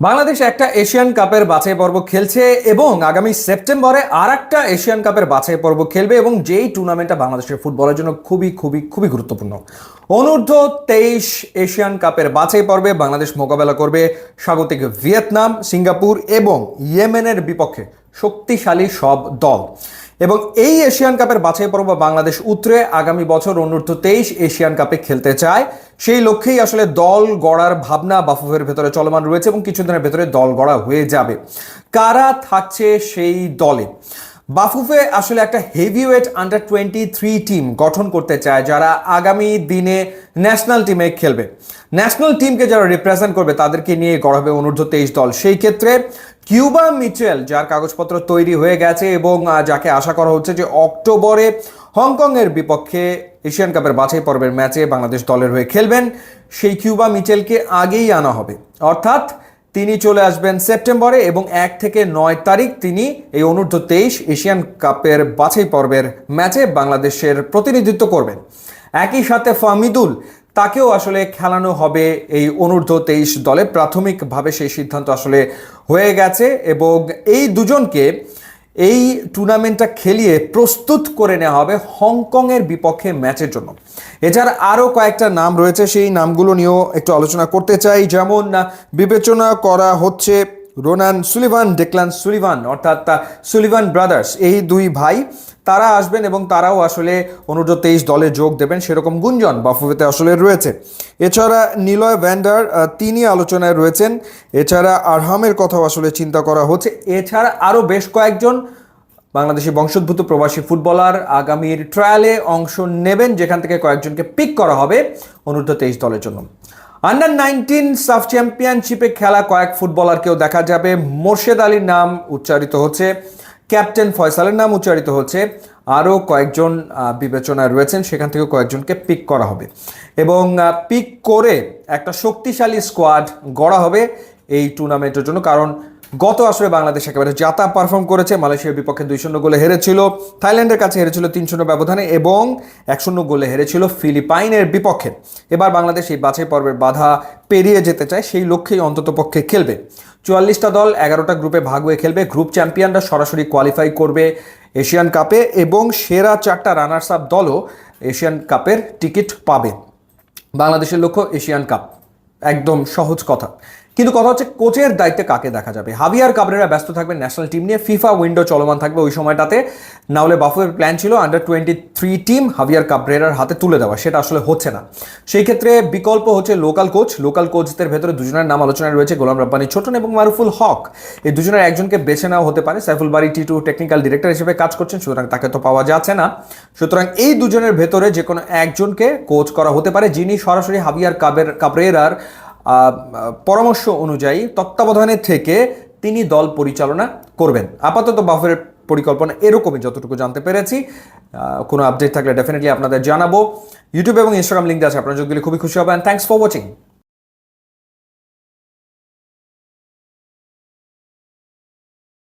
বাংলাদেশ একটা এশিয়ান কাপের বাছাই পর্ব খেলছে এবং আগামী সেপ্টেম্বরে আর একটা এশিয়ান কাপের বাছাই পর্ব খেলবে এবং যেই টুর্নামেন্টটা বাংলাদেশের ফুটবলের জন্য খুবই খুবই খুবই গুরুত্বপূর্ণ। অনূর্ধ্ব তেইশ এশিয়ান কাপের বাছাই পর্বে বাংলাদেশ মোকাবেলা করবে স্বাগতিক ভিয়েতনাম, সিঙ্গাপুর এবং ইয়েমেনের বিপক্ষে। শক্তিশালী সব দল। এবং এই এশিয়ান কাপের বাছাই পর্ব বাংলাদেশ উতরে আগামী বছর অনূর্ধ্ব তেইশ এশিয়ান কাপে খেলতে চায়। সেই লক্ষ্যেই আসলে দল গড়ার ভাবনা বাফুফের ভেতরে চলমান রয়েছে এবং কিছুদিনের ভেতরে দল গড়া হয়ে যাবে। কারা থাকছে সেই দলে? বাফুফে আসলে একটা heavyweight under twenty three team গঠন করতে চায়, যারা আগামী দিনে ন্যাশনাল টিমে খেলবে। ন্যাশনাল টিমকে যারা রিপ্রেজেন্ট করবে, তাদেরকে নিয়ে গড়া হবে অনূর্ধ্ব তেইশ দল। সেই ক্ষেত্রে কিউবা মিচেল, যার কাগজপত্র তৈরি হয়ে গেছে এবং যাকে আশা করা হচ্ছে যে অক্টোবরে হংকংয়ের বিপক্ষে এশিয়ান কাপের বাছাই পর্বের ম্যাচে বাংলাদেশ দলের হয়ে খেলবেন, সেই কিউবা মিচেলকে আগেই আনা হবে। অর্থাৎ তিনি চলে আসবেন সেপ্টেম্বরে এবং এক থেকে নয় তারিখ তিনি এই অনূর্ধ্ব তেইশ এশিয়ান কাপের বাছাই পর্বের ম্যাচে বাংলাদেশের প্রতিনিধিত্ব করবেন। একই সাথে ফাহমিদুল, তাকেও আসলে খেলানো হবে এই অনূর্ধ্ব তেইশ দলে। প্রাথমিকভাবে সেই সিদ্ধান্ত আসলে হয়ে গেছে এবং এই দুজনকে এই টুর্নামেন্টটা খেলিয়ে প্রস্তুত করে নেওয়া হবে হংকংয়ের বিপক্ষে ম্যাচের জন্য। এছাড়া আরও কয়েকটা নাম রয়েছে, সেই নামগুলো নিয়েও একটু আলোচনা করতে চাই। যেমন, বিবেচনা করা হচ্ছে রোনান সুলিভান, ডেকলান সুলিভান, অর্থাৎ সুলিভান ব্রাদার্স, এই দুই ভাই, তারা আসবেন এবং তারাও আসলে অনূর্ধ্ব তেইশ দলে যোগ দেবেন, সেরকম গুঞ্জন বাফুফেতে আসলে রয়েছে। এছাড়া নিলয় ভ্যান্ডার তিনি আলোচনায় রয়েছেন। এছাড়া আরহামের কথাও আসলে চিন্তা করা হচ্ছে। এছাড়া আরও বেশ কয়েকজন বাংলাদেশি বংশোদ্ভূত প্রবাসী ফুটবলার আগামীর ট্রায়ালে অংশ নেবেন, যেখান থেকে কয়েকজনকে পিক করা হবে অনূর্ধ্ব তেইশ দলের জন্য। আন্ডার নাইনটিন সাব চ্যাম্পিয়নশিপে খেলা কয়েক ফুটবলারকেও দেখা যাবে। মোর্শেদ আলীর নাম উচ্চারিত হচ্ছে, ক্যাপ্টেন ফয়সালের নাম উচ্চারিত হচ্ছে, আরও কয়েকজন বিবেচনায় রয়েছেন, সেখান থেকে কয়েকজনকে পিক করা হবে। এবং পিক করে একটা শক্তিশালী স্কোয়াড গড়া হবে এই টুর্নামেন্টের জন্য, কারণ গত আসরে বাংলাদেশ একেবারে যাতা পারফর্ম করেছে। মালয়েশিয়ার বিপক্ষে দুই শূন্য গোলে হেরেছিল। থাইল্যান্ডের কাছে হেরেছিল তিন শূন্য ব্যবধানে এবং এক শূন্য গোলে হেরেছিল ফিলিপাইনের বিপক্ষে। এবার বাংলাদেশ এই বাছাই পর্বের বাধা পেরিয়ে যেতে চায়, সেই লক্ষ্যেই অন্ততপক্ষে খেলবে। চুয়াল্লিশটা দল এগারোটা গ্রুপে ভাগ হয়ে খেলবে। গ্রুপ চ্যাম্পিয়নরা সরাসরি কোয়ালিফাই করবে এশিয়ান কাপে এবং সেরা চারটা রানার্স আপ দলও এশিয়ান কাপের টিকিট পাবে। বাংলাদেশের লক্ষ্য এশিয়ান কাপ। একদম সহজ কথা। কিন্তু কথা হচ্ছে কোচের দায়িত্বে কাকে দেখা যাবে? হাবিয়ার কাবরেরা ব্যস্ত থাকবেন ন্যাশনাল টিম নিয়ে। ফিফা উইন্ডো চলমান থাকবে ওই সময়টাতে। না হলে বাফুয়ের প্ল্যান ছিল under twenty three team Javier কাবরেরার হাতে তুলে দেওয়া, সেটা আসলে হচ্ছে না। সেই ক্ষেত্রে বিকল্প হচ্ছে লোকাল কোচ লোকাল কোচদের ভেতরে দুজনের নাম আলোচনায় রয়েছে গোলাম রব্বানি ছোটন এবং মারুফুল হক। এই দুজনের একজনকে বেছে নেওয়া হতে পারে। সাইফুল বাড়ি টি টু টেকনিক্যাল ডিরেক্টর হিসেবে কাজ করছেন, সুতরাং তাকে তো পাওয়া যাচ্ছে না। সুতরাং এই দুজনের ভেতরে যে কোনো একজনকে কোচ করা হতে পারে, যিনি সরাসরি হাবিয়ার কাবের কাবরেরার পরামর্শ অনুযায়ী তত্ত্বাবধানে থেকে তিনি দল পরিচালনা করবেন। আপাতত বাফের পরিকল্পনা এরকমই, যতটুকু জানতে পেরেছি। কোনো আপডেট থাকলে ডেফিনেটলি আপনাদের জানাব। ইউটিউব এবং ইনস্টাগ্রাম লিঙ্ক আছে, আপনারা যোগ দিলে খুবই খুশি হবেন। Thanks for watching